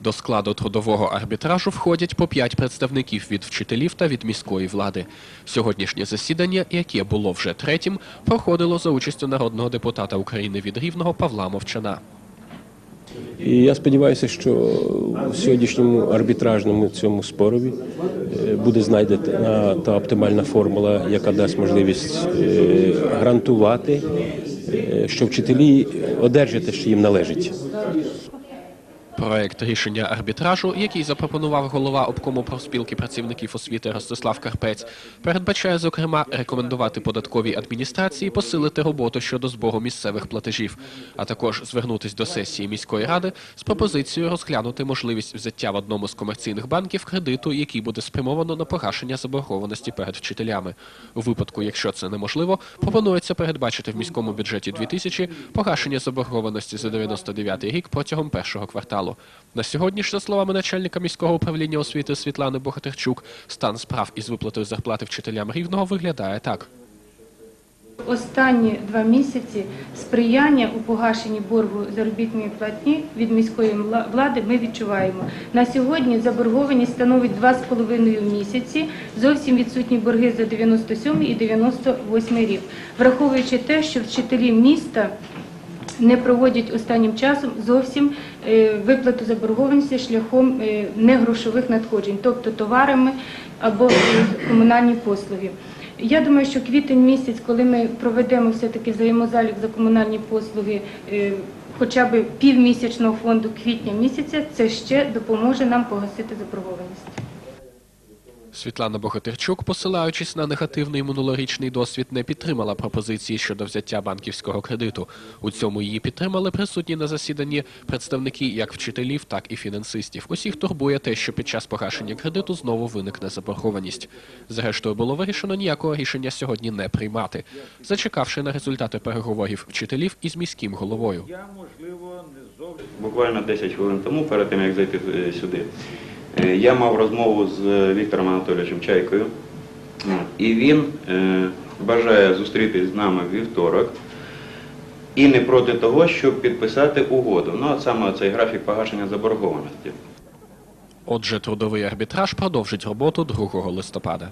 До складу трудового арбітражу входять по п'ять представників від вчителів та від міської влади. Сьогоднішнє засідання, яке було вже третім, проходило за участю народного депутата України від Рівного Павла Мовчана. І я сподіваюся, що в сьогоднішньому арбітражному цьому спорові е, буде знайдена та оптимальна формула, яка дасть можливість е, гарантувати, е, що вчителі одержать те, що їм належить. Проект рішення арбітражу, який запропонував голова обкому профспілки працівників освіти Ростислав Карпець, передбачає, зокрема, рекомендувати податковій адміністрації посилити роботу щодо збору місцевих платежів, а також звернутись до сесії міської ради з пропозицією розглянути можливість взяття в одному з комерційних банків кредиту, який буде спрямовано на погашення заборгованості перед вчителями. У випадку, якщо це неможливо, пропонується передбачити в міському бюджеті 2000 погашення заборгованості за 99 рік протягом першого кварталу. На сьогодні за словами начальника міського управління освіти Світлани Богатирчук, стан справ із виплатою зарплати вчителям рівного виглядає так. Останні два місяці сприяння у погашенні боргу заробітної платні від міської влади ми відчуваємо. На сьогодні заборгованість становить 2,5 місяці, зовсім відсутні борги за 97 і 98 рік. Враховуючи те, що вчителі міста не проводять останнім часом зовсім е, виплату заборгованості шляхом е, негрошових надходжень, тобто товарами або е, комунальні послуги. Я думаю, що квітень місяць, коли ми проведемо все-таки взаємозалік за комунальні послуги, хоча б півмісячного фонду квітня місяця, це ще допоможе нам погасити заборгованість. Світлана Богатирчук, посилаючись на негативний минулорічний досвід, не підтримала пропозиції щодо взяття банківського кредиту. У цьому її підтримали присутні на засіданні представники як вчителів, так і фінансистів. Усіх турбує те, що під час погашення кредиту знову виникне заборгованість. Зрештою, було вирішено ніякого рішення сьогодні не приймати, зачекавши на результати переговорів вчителів із міським головою. Буквально 10 хвилин тому, перед тим як зайти е, сюди, я мав розмову з е, Віктором Анатолійовичем Чайкою, Е, і він е, бажає зустрітись з нами в вівторок і не проти того, щоб підписати угоду. Ну, от саме цей графік погашення заборгованості. Отже, трудовий арбітраж продовжить роботу 2 листопада.